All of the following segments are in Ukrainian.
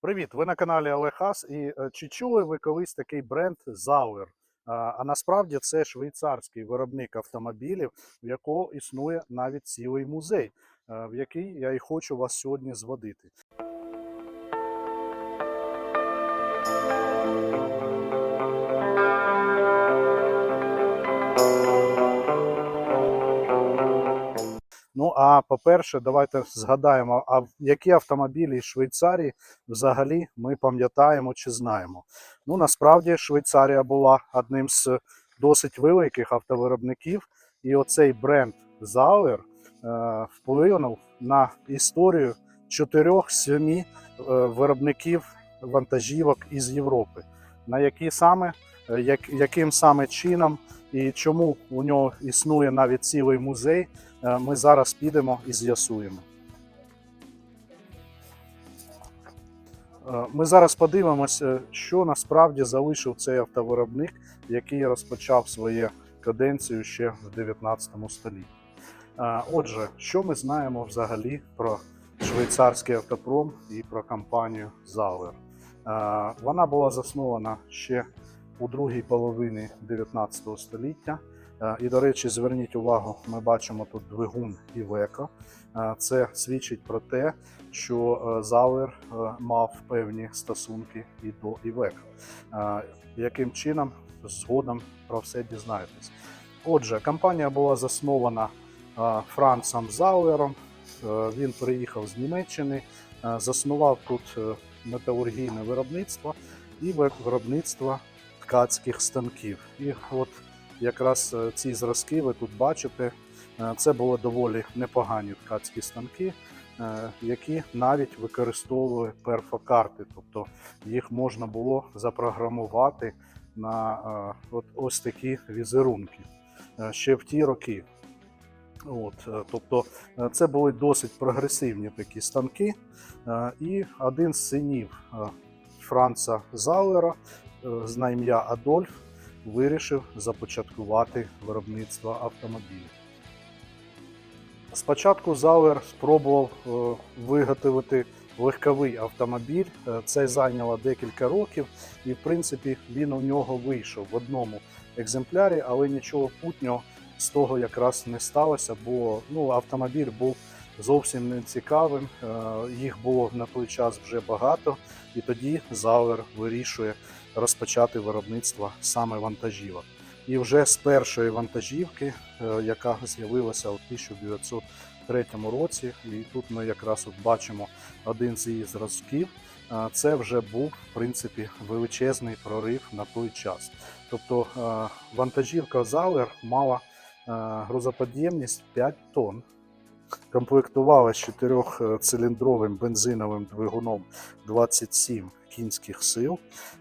Привіт! Ви на каналі Олег Хас. І е, чи чули ви колись такий бренд Зауер? А, насправді це швейцарський виробник автомобілів, в якого існує навіть цілий музей, е, в який я і хочу вас сьогодні зводити. Ну а по-перше, давайте згадаємо, а які автомобілі Швейцарії взагалі ми пам'ятаємо чи знаємо. Ну насправді Швейцарія була одним з досить великих автовиробників, і оцей бренд е, вплинув на історію чотирьох-семи е, виробників вантажівок із Європи. На які саме, е, як, яким саме чином і чому у нього існує навіть цілий музей, ми зараз підемо і з'ясуємо. Е, Ми зараз подивимося, що насправді залишив цей автовиробник, який розпочав свою каденцію ще в 19 столітті. Е, Отже, що ми знаємо взагалі про швейцарський автопром і про компанію? Е, Вона була заснована ще у другій половині 19 століття. Е, І, до речі, зверніть увагу, ми бачимо тут двигун Iveco. Е, Це свідчить про те, що е, Зауер е, мав певні стосунки і до. Е, Яким чином згодом про все дізнаєтесь. Отже, компанія була заснована Францем Зауером. Він приїхав з Німеччини, заснував тут металургійне виробництво і виробництво ткацьких станків. І от якраз е, ці зразки ви тут бачите. Е, Це були доволі непогані ткацькі станки, е, які навіть використовували перфокарти, тобто їх можна було запрограмувати на от ось такі візерунки ще в ті роки. От, тобто це були досить прогресивні такі станки. І один з синів Франца Зауера е, на ім'я Адольф вирішив започаткувати виробництво автомобілів. Спочатку Зауер спробував е, виготовити легковий автомобіль. Е, Це зайняло декілька років, і в принципі він у нього вийшов в одному екземплярі, але нічого путнього з того якраз не сталося, бо ну, автомобіль був зовсім не цікавим. е, Їх було на той час вже багато, і тоді Зауер вирішує розпочати виробництво саме вантажівок. І вже з першої вантажівки, е, яка з'явилася у 1903 році, і тут ми якраз от бачимо один з її зразків. е, Це вже був в принципі величезний прорив на той час. Тобто е, вантажівка Зауер мала грузоподємність 5 тонн, комплектувала з 4-циліндровим бензиновим двигуном 27 кінських сил,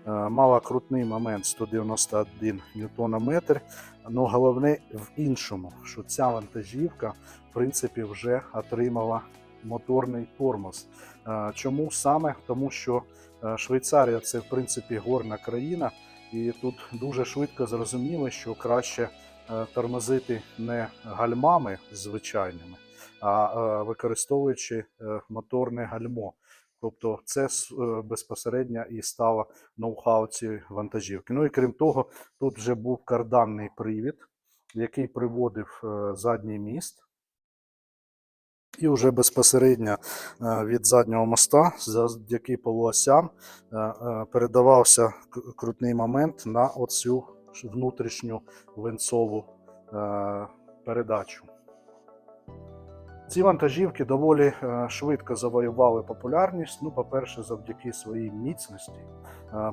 е, мала крутний момент 191 ньютонометр. Ну головне в іншому, що ця вантажівка в принципі вже отримала моторний тормоз. Е, Чому саме? Тому що е, Швейцарія це в принципі горна країна, і тут дуже швидко зрозуміли, що краще е, тормозити не гальмами звичайними, а е, використовуючи е, моторне гальмо. Тобто це е, безпосередньо і стало ноу-хау цієї вантажівки. Ну і крім того, тут вже був карданний привід, який приводив задній міст. І вже безпосередньо від заднього моста, завдяки полуосям, передавався крутний момент на оцю внутрішню винцову е, передачу. Ці вантажівки доволі е, швидко завоювали популярність. Ну, по-перше, завдяки своїй міцності.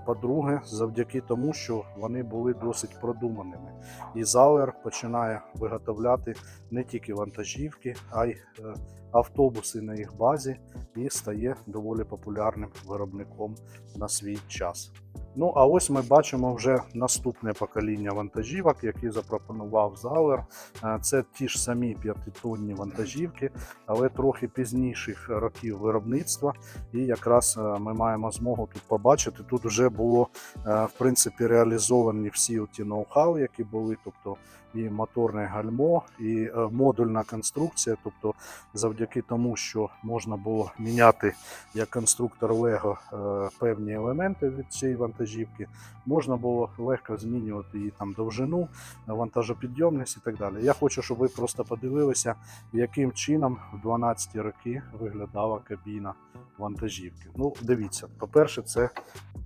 По-друге, завдяки тому, що вони були досить продуманими. І Зауер починає виготовляти не тільки вантажівки, а й е, автобуси на їх базі і стає доволі популярним виробником на свій час. Ну а ось ми бачимо вже наступне покоління вантажівок, які запропонував Зауер. Е, Це ті ж самі п'ятитонні вантажівки, але трохи пізніших років виробництва. І якраз е, ми маємо змогу тут побачити. Тут вже було е, в принципі реалізовані всі ті ноу-хау, які були, тобто і моторне гальмо, і е, модульна конструкція. Тобто, завдяки тому, що можна було міняти як конструктор Лего е, певні елементи від цієї вантажівки, можна було легко змінювати її там довжину, вантажопідйомність і так далі. Я хочу, щоб ви просто подивилися, яким чином в 12 роки виглядала кабіна вантажівки. Ну, дивіться, по-перше, це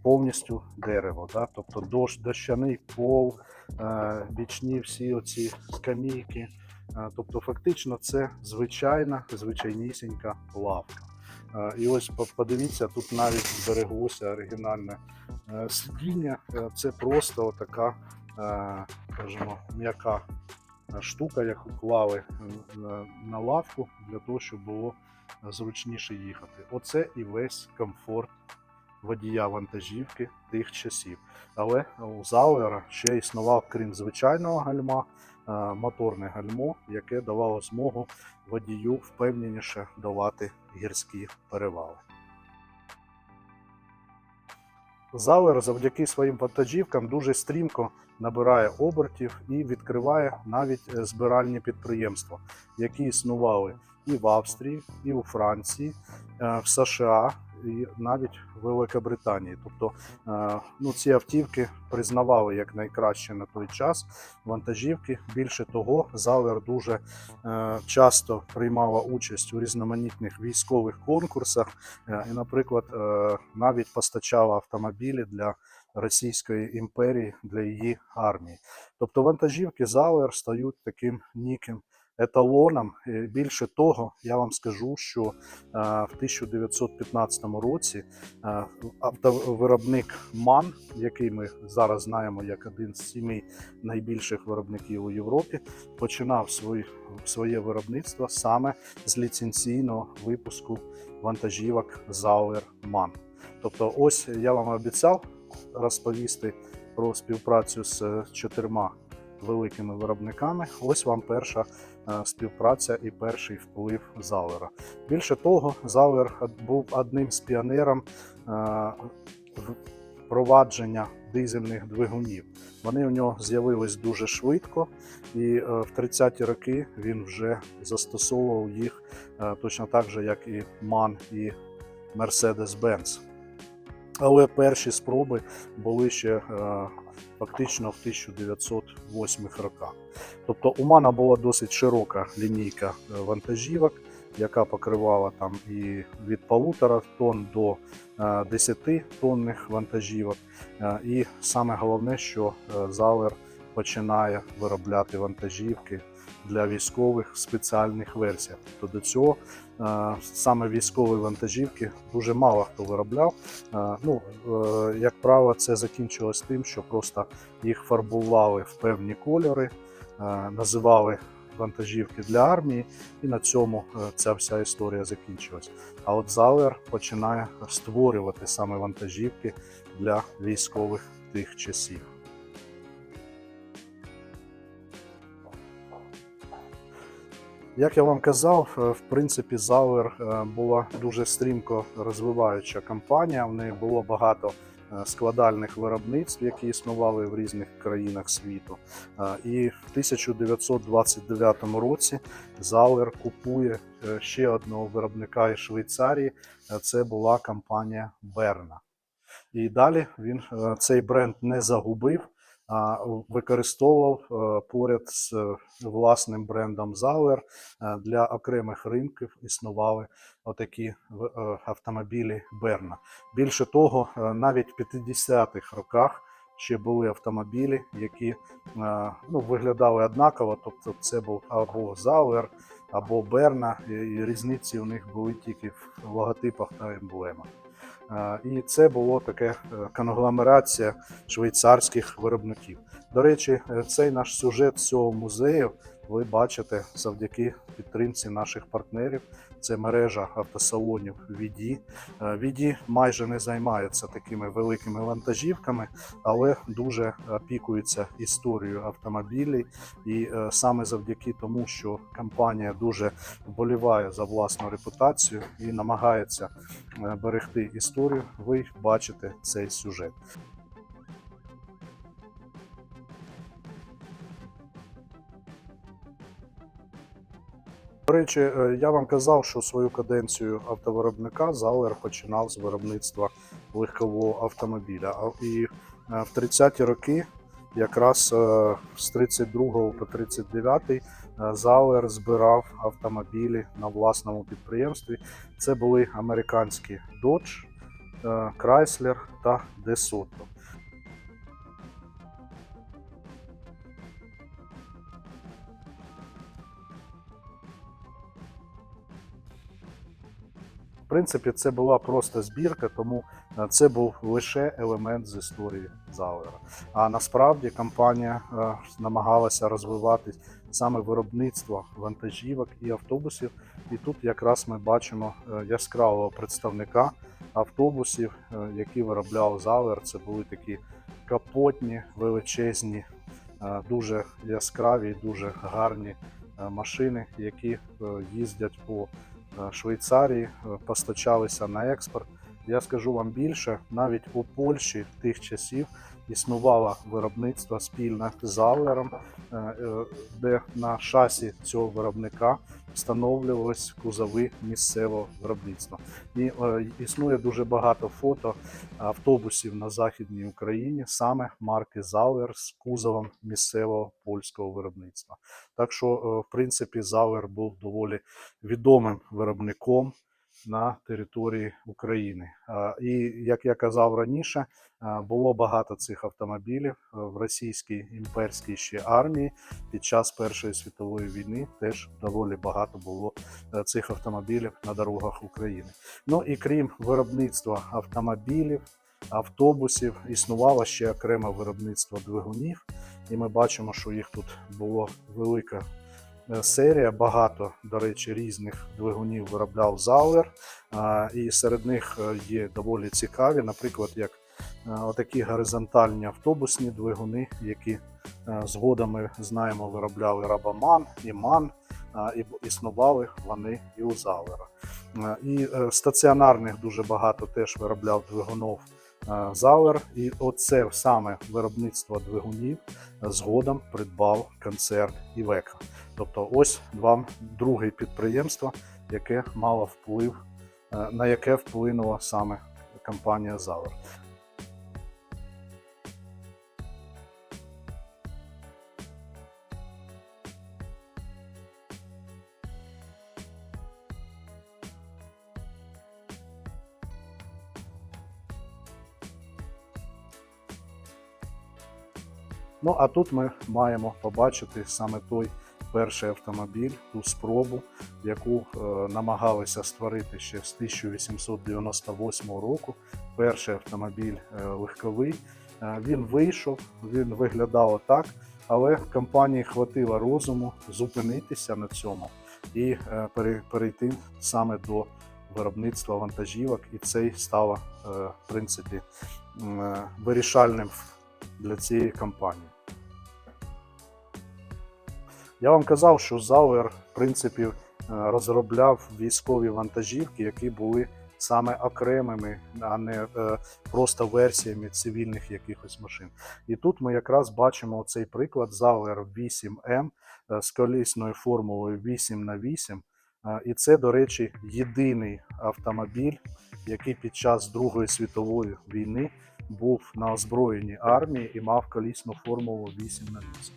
повністю дерево, да? тобто дощ, дощаний пол, бічні всі оці скамійки. Е, Тобто, фактично, це звичайна, звичайнісінька лавка. Е, І ось подивіться, тут навіть збереглося оригінальне е, сидіння. Е, Це просто така, е, скажімо, м'яка е, штука, яку клали е, на лавку для того, щоб було зручніше їхати. Оце і весь комфорт водія вантажівки тих часів. Але у Зауера ще існував, крім звичайного гальма, е, моторне гальмо, яке давало змогу водію впевненіше долати гірські перевали. Зауер завдяки своїм вантажівкам дуже стрімко набирає обертів і відкриває навіть е, збиральні підприємства, які існували і в Австрії, і у Франції, е, в США, і навіть Великобританії. Тобто е, ну, ці автівки признавали як найкраще на той час вантажівки. Більше того, Зауер дуже е, часто приймала участь у різноманітних військових конкурсах, е, і, наприклад, навіть постачала автомобілі для Російської імперії для її армії. Тобто вантажівки Зауер стають таким ніким еталоном. Більше того, я вам скажу, що е, в 1915 році е, автовиробник МАН, який ми зараз знаємо як один з сіми найбільших виробників у Європі, починав своє виробництво саме з ліцензійного випуску вантажівок Зауер МАН. Тобто, ось я вам обіцяв розповісти про співпрацю з е, чотирма великими виробниками. Ось вам перша е, співпраця і перший вплив Зауера. Більше того, Зауер був одним з піонером е, впровадження дизельних двигунів. Вони у нього з'явились дуже швидко, і е, в 30-ті роки він вже застосовував їх точно так же, як і MAN і Mercedes-Benz. Але перші спроби були ще фактично в 1908 роках. Тобто у Мана була досить широка лінійка е, вантажівок, яка покривала там і від 1,5 тонн до е, 10 тонних вантажівок. Е, І саме головне, що е, Зауер починає виробляти вантажівки для військових в спеціальних версіях. Тобто до цього е, саме військові вантажівки дуже мало хто виробляв. Е, Ну, е, як правило, це закінчилось тим, що просто їх фарбували в певні кольори, називали вантажівки для армії, і на цьому ця вся історія закінчилась. А от Зауер починає створювати саме вантажівки для військових тих часів. Як я вам казав, е, в принципі, Зауер е, була дуже стрімко розвиваюча компанія. В неї було багато е, складальних виробництв, які існували в різних країнах світу. І в 1929 році Зауер купує ще одного виробника із Швейцарії. Це була компанія Берна. І далі він цей бренд не загубив, використовував е, поряд з е, власним брендом е, для окремих ринків існували отакі е, автомобілі Берна. Більше того, навіть в 50-х роках ще були автомобілі, які ну, виглядали однаково, тобто це був або Zauer, або Берна, і різниці у них були тільки в логотипах та емблемах. І це було таке е, конгломерація швейцарських виробників. До речі, е, цей наш сюжет цього музею ви бачите завдяки підтримці наших партнерів. Це мережа автосалонів Віді. Е, Віді майже не займається такими великими вантажівками, але дуже опікується історією автомобілів. І е, саме завдяки тому, що компанія дуже вболіває за власну репутацію і намагається е, берегти історію, ви бачите цей сюжет. Речі, е, я вам казав, що свою каденцію автовиробника Зауер починав з виробництва легкового автомобіля. І е, в 30-ті роки, якраз е, з 32 по 39 е, Зауер збирав автомобілі на власному підприємстві. Це були американські Dodge, Chrysler та DeSoto. Принципі, це була просто збірка, тому е, це був лише елемент з історії Зауера. А насправді компанія е, намагалася розвивати саме виробництво вантажівок і автобусів. І тут якраз ми бачимо е, яскравого представника автобусів, які виробляв Зауер. Це були такі капотні, величезні, дуже яскраві, дуже гарні машини, які їздять по Швейцарії, е, постачалися на експорт. Я скажу вам більше, навіть у Польщі тих часів існувало виробництво спільне з Зауером, е, е, де на шасі цього виробника встановлювались кузови місцевого виробництва. І е, існує дуже багато фото автобусів на Західній Україні, саме марки Зауер з кузовом місцевого польського виробництва. Так що, в принципі, Зауер був доволі відомим виробником на території України. І як я казав раніше, було багато цих автомобілів в російській імперській ще армії. Під час Першої світової війни теж доволі багато було е, цих автомобілів на дорогах України. Ну і крім виробництва автомобілів, автобусів, існувало ще окреме виробництво двигунів, і ми бачимо, що їх тут було велика серія. Багато, до речі, різних двигунів виробляв Зауер. І серед них е, є доволі цікаві, наприклад, як е, отакі горизонтальні автобусні двигуни, які е, згодом ми знаємо, виробляли Рабаман і Ман, і існували вони і у Зауера. Е, І е, стаціонарних дуже багато теж виробляв двигунов е, Зауер. І оце саме виробництво двигунів е, згодом придбав концерн Івека. Тобто, ось вам друге підприємство, яке мало вплив, е, на яке вплинула саме компанія Зауер. Ну а тут ми маємо побачити саме той перший автомобіль, ту спробу, яку е, намагалися створити ще з 1898 року. Перший автомобіль е, легковий. Е, він вийшов, він виглядав отак, але компанії хватило розуму зупинитися на цьому і перейти саме до виробництва вантажівок, і це й стало в принципі вирішальним для цієї компанії. Я вам казав, що Зауер, в принципі, е, розробляв військові вантажівки, які були саме окремими, а не е, просто версіями цивільних якихось машин. І тут ми якраз бачимо цей приклад Зауер 8М е, з колісною формулою 8 на 8 Е, І це, до речі, єдиний автомобіль, який під час Другої світової війни був на озброєній армії і мав колісну формулу 8 на 8.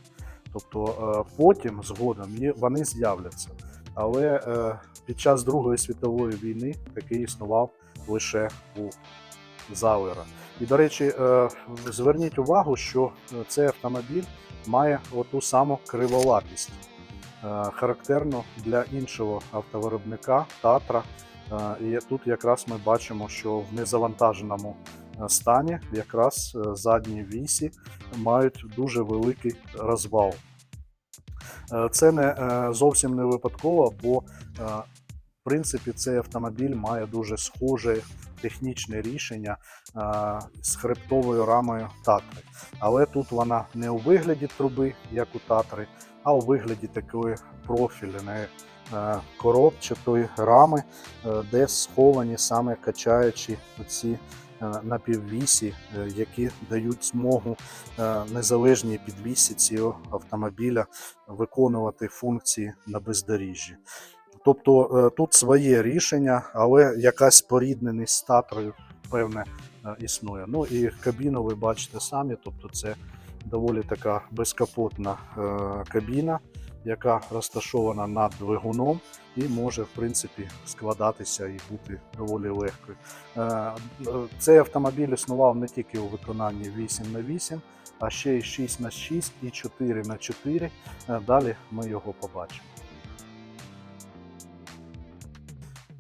Тобто е, потім згодом вони з'являться. Але е, під час Другої світової війни такий існував лише у Зауера. І, до речі, е, зверніть увагу, що цей автомобіль має оту саму криволапість, характерну для іншого автовиробника Татра. І тут якраз ми бачимо, що в незавантаженому стані якраз е, задні вісі мають дуже великий розвал. Е, Це не е, зовсім не випадково, бо в принципі цей автомобіль має дуже схоже технічне рішення з хребтовою рамою Татри. Але тут вона не у вигляді труби, як у Татри, а у вигляді такої профільної коробчатої рами, де сховані саме качаючі ці е, напіввісі, е, які дають змогу е, незалежній підвісі цього автомобіля виконувати функції на бездоріжжі. Тобто тут своє рішення, але якась спорідненість з татрою, певне, існує. Ну і кабіну ви бачите самі, тобто це доволі така безкапотна кабіна, яка розташована над двигуном і може, в принципі, складатися і бути доволі легкою. Е, е, Цей автомобіль існував не тільки у виконанні 8 на 8 а ще й 6 на 6 і 4 на 4 Е, Далі ми його побачимо.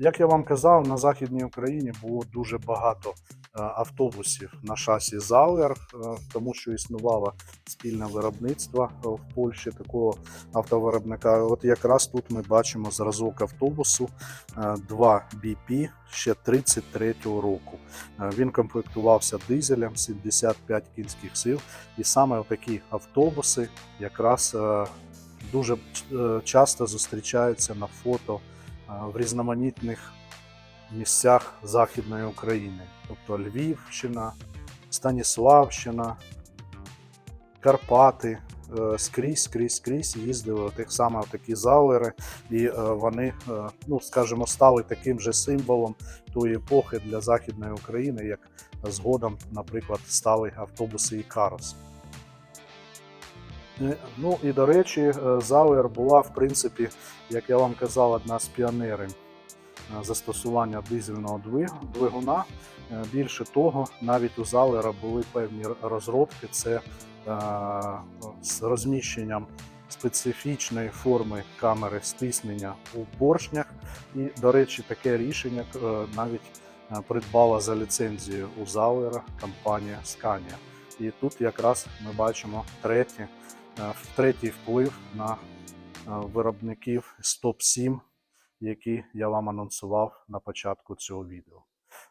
Як я вам казав, на Західній Україні було дуже багато автобусів на шасі Зауер, е, тому що існувало спільне виробництво е, в Польщі такого автовиробника. От якраз тут ми бачимо зразок автобусу е, 2 BP ще 33-го року. Е, Він комплектувався дизелем 75 кінських сил, і саме такі автобуси якраз е, дуже е, часто зустрічаються на фото е, в різноманітних місцях Західної України, тобто Львівщина, Станіславщина, Карпати. е, Скрізь, скрізь, скрізь їздили тих саме такі залери, і е, вони, е, ну скажімо, стали таким же символом тої епохи для Західної України, як згодом, наприклад, стали автобуси Ікарос. Е, Ну і до речі, Зауер була, в принципі, як я вам казав, одна з піонерів застосування дизельного двиг- двигуна. Е, Більше того, навіть у Зауера були певні розробки. Це е, з розміщенням специфічної форми камери стиснення у поршнях. І, до речі, таке рішення е, навіть е, придбала за ліцензією у Зауера компанія Scania. І тут якраз ми бачимо третє, е, третій вплив на е, виробників Stop 7, які я вам анонсував на початку цього відео.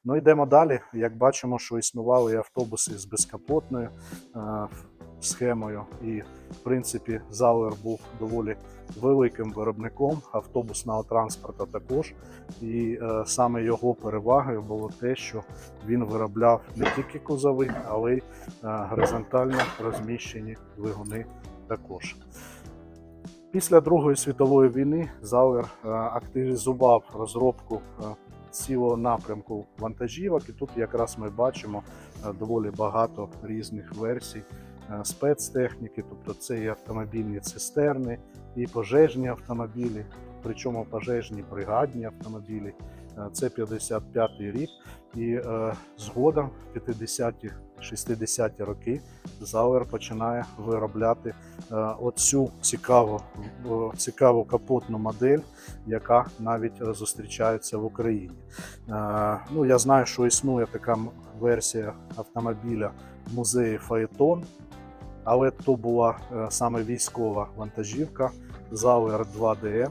Ну йдемо далі. Як бачимо, що існували і автобуси з безкапотною е, схемою, і в принципі Зауер був доволі великим виробником автобусного транспорту також. І е, саме його перевагою було те, що він виробляв не тільки кузови, але й е, горизонтально розміщені двигуни також. Після Другої світової війни Зауер е, активізував розробку е, цілого напрямку вантажівок, і тут якраз ми бачимо е, доволі багато різних версій спецтехніки, тобто це і автомобільні цистерни, і пожежні автомобілі, причому пожежні бригадні автомобілі. Це 55-й рік, і згодом в 50-ті 60-ті роки Зауер починає виробляти е, оцю цікаву, цікаву капотну модель, яка навіть зустрічається в Україні. Е, Ну, я знаю, що існує така версія автомобіля в музеї Фаетон, але то була е, саме військова вантажівка Зауер 2DM.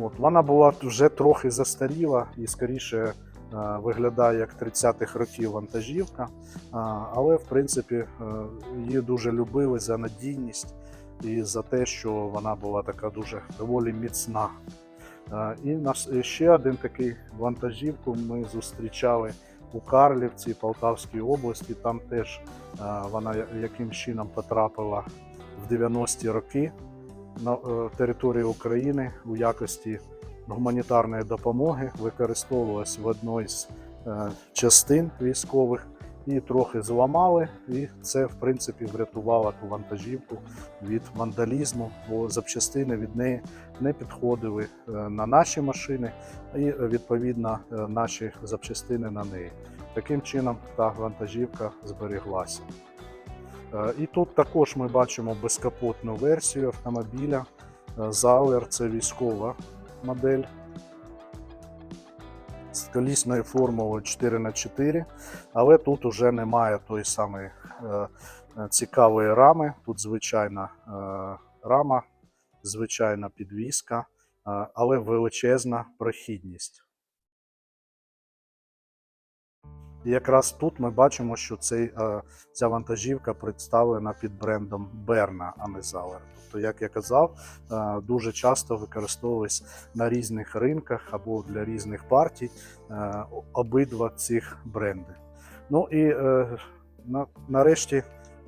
От, вона була вже трохи застаріла і скоріше виглядає як 30-х років вантажівка, але в принципі е, її дуже любили за надійність і за те, що вона була така дуже доволі міцна. Е, І ще один такий вантажівку ми зустрічали у Карлівці, Полтавській області. Там теж е, вона яким чином потрапила в 90-ті роки на е, території України у якості гуманітарної допомоги використовувалась в одній з е, частин військових і трохи зламали, і це в принципі врятувало ту вантажівку від вандалізму, бо запчастини від неї не підходили е, на наші машини, і відповідно е, наші запчастини на неї. Таким чином та вантажівка зберіглася. Е, І тут також ми бачимо безкапотну версію автомобіля. Зауер це військова модель з колісною формулою 4х4, але тут уже немає тої самої е, е, цікавої рами. Тут звичайна е, рама, звичайна підвіска, але величезна прохідність. І якраз тут ми бачимо, що цей, е, ця вантажівка представлена під брендом Берна, а не Зауер. Тобто, як я казав, е, дуже часто використовувались на різних ринках або для різних партій е, обидва цих бренди. Ну і на, нарешті,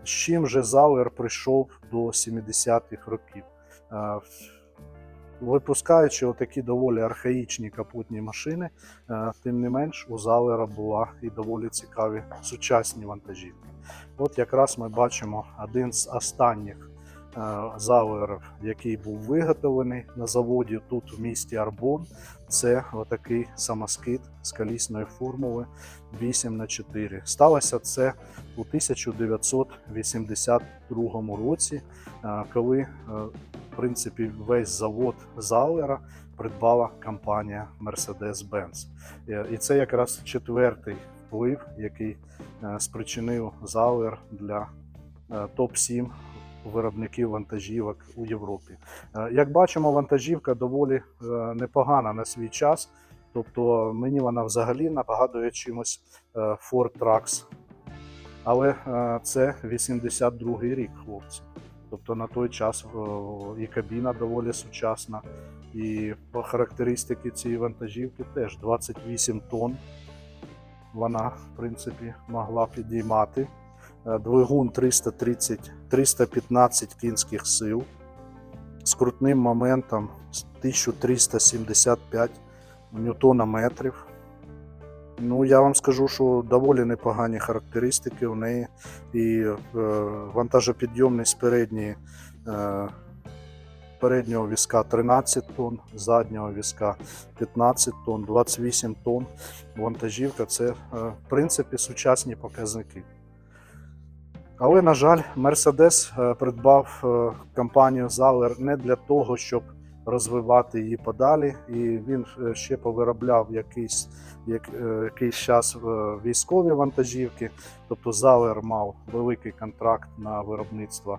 з чим же Зауер прийшов до 70-х років? Випускаючи отакі доволі архаїчні капотні машини, е, тим не менш у Залера була і доволі цікаві сучасні вантажівки. От якраз ми бачимо один з останніх е, який був виготовлений на заводі тут в місті Арбон. Це отакий самоскид з колісної формули 8х4. Сталося це у 1982 році, е, коли е, в принципі весь завод Зауера придбала компанія Mercedes-Benz. І це якраз четвертий вплив, який спричинив Зауер для е, топ-7 виробників вантажівок у Європі. Е, Як бачимо, вантажівка доволі е, непогана на свій час. Тобто мені вона взагалі нагадує чимось е, Ford Trax. Але це 82-й рік, хлопці. Тобто на той час і кабіна доволі сучасна, і по характеристики цієї вантажівки теж 28 тонн. Вона, в принципі, могла підіймати. Е, Двигун 330, 315 кінських сил з крутним моментом 1375 ньютонометрів. Ну, я вам скажу, що доволі непогані характеристики у неї. І е, вантажопідйомність передньої, е, переднього візка 13 тонн, заднього візка 15 тонн, 28 тонн. Вантажівка це, е, в принципі, сучасні показники. Але, на жаль, е, придбав е, компанію Zauer не для того, щоб розвивати її подалі, і він е, ще повиробляв якийсь, як, е, якийсь час військові вантажівки. Тобто Зауер мав великий контракт на виробництво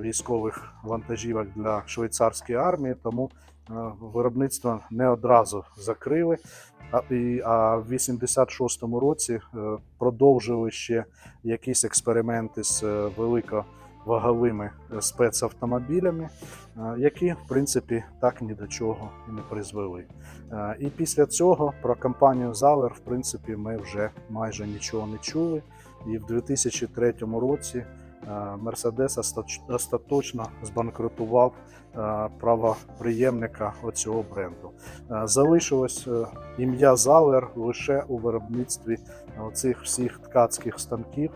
військових вантажівок для швейцарської армії, тому виробництво не одразу закрили. А, в 86-му році е, продовжили ще якісь експерименти з е, великоваговими е, спецавтомобілями, які, в принципі, так ні до чого і не призвели. І після цього про компанію Зауер, в принципі, ми вже майже нічого не чули. І в 2003 році е, Mercedes остаточно збанкрутував е, правоприємника оцього бренду. Е, Залишилось ім'я Зауер лише у виробництві цих всіх ткацьких станків,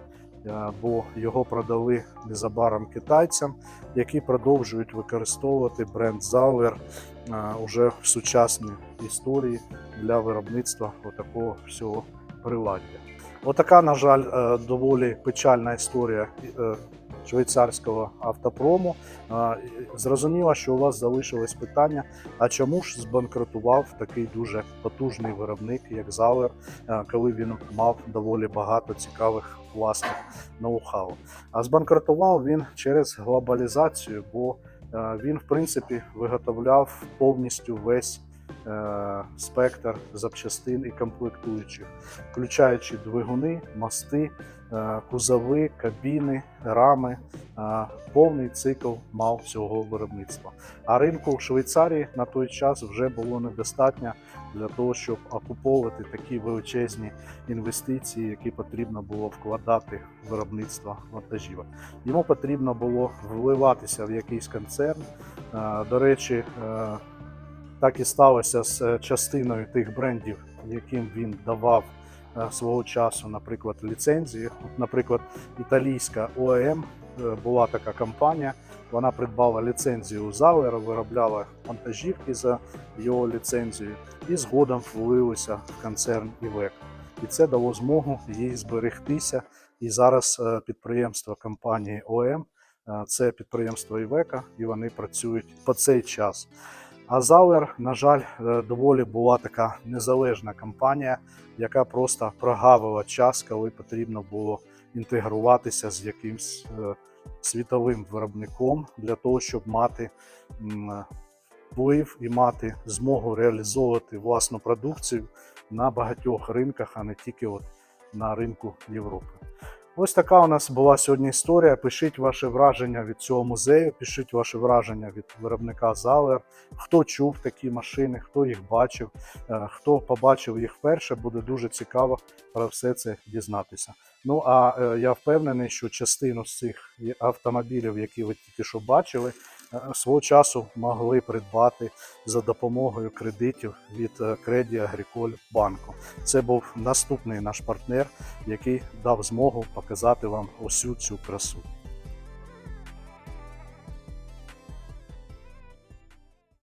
бо його продали незабаром китайцям, які продовжують використовувати бренд Зауер е, уже в сучасній історії для виробництва отакого всього приладдя. Отака, на жаль, е, доволі печальна історія е, швейцарського автопрому. Е, Зрозуміло, що у вас залишилось питання: а чому ж збанкрутував такий дуже потужний виробник, як Зауер, е, коли він мав доволі багато цікавих власних ноу-хау? А збанкрутував він через глобалізацію, бо він, в принципі, виготовляв повністю весь спектр запчастин і комплектуючих, включаючи двигуни, мости, е, кузови, кабіни, рами. Е, Повний цикл мав цього виробництва. А ринку в Швейцарії на той час вже було недостатньо для того, щоб окуповувати такі величезні інвестиції, які потрібно було вкладати в виробництво вантажівок. Йому потрібно було вливатися в якийсь концерн. Е, До речі, е, так і сталося з е, частиною тих брендів, яким він давав е, свого часу, наприклад, ліцензії. Наприклад, італійська ОЕМ е, була така компанія. Вона придбала ліцензію у Зауера, виробляла вантажівки за його ліцензією і згодом влилися в концерн ІВЕК. І це дало змогу їй зберегтися. І зараз підприємство компанії ОМ це підприємство Івека, і вони працюють по цей час. А Зауер, на жаль, е, доволі була така незалежна компанія, яка просто прогавила час, коли потрібно було інтегруватися з якимсь е, світовим виробником для того, щоб мати вплив і мати змогу реалізовувати власну продукцію на багатьох ринках, а не тільки от на ринку Європи. Ось така у нас була сьогодні історія. Пишіть ваше враження від цього музею, пишіть ваше враження від виробника Залер, Хто чув такі машини, хто їх бачив, е, хто побачив їх вперше, буде дуже цікаво про все це дізнатися. Ну а е, я впевнений, що частину з цих автомобілів, які ви тільки що бачили, свого часу могли придбати за допомогою кредитів від Креді Agricole банку. Це був наступний наш партнер, який дав змогу показати вам усю цю красу.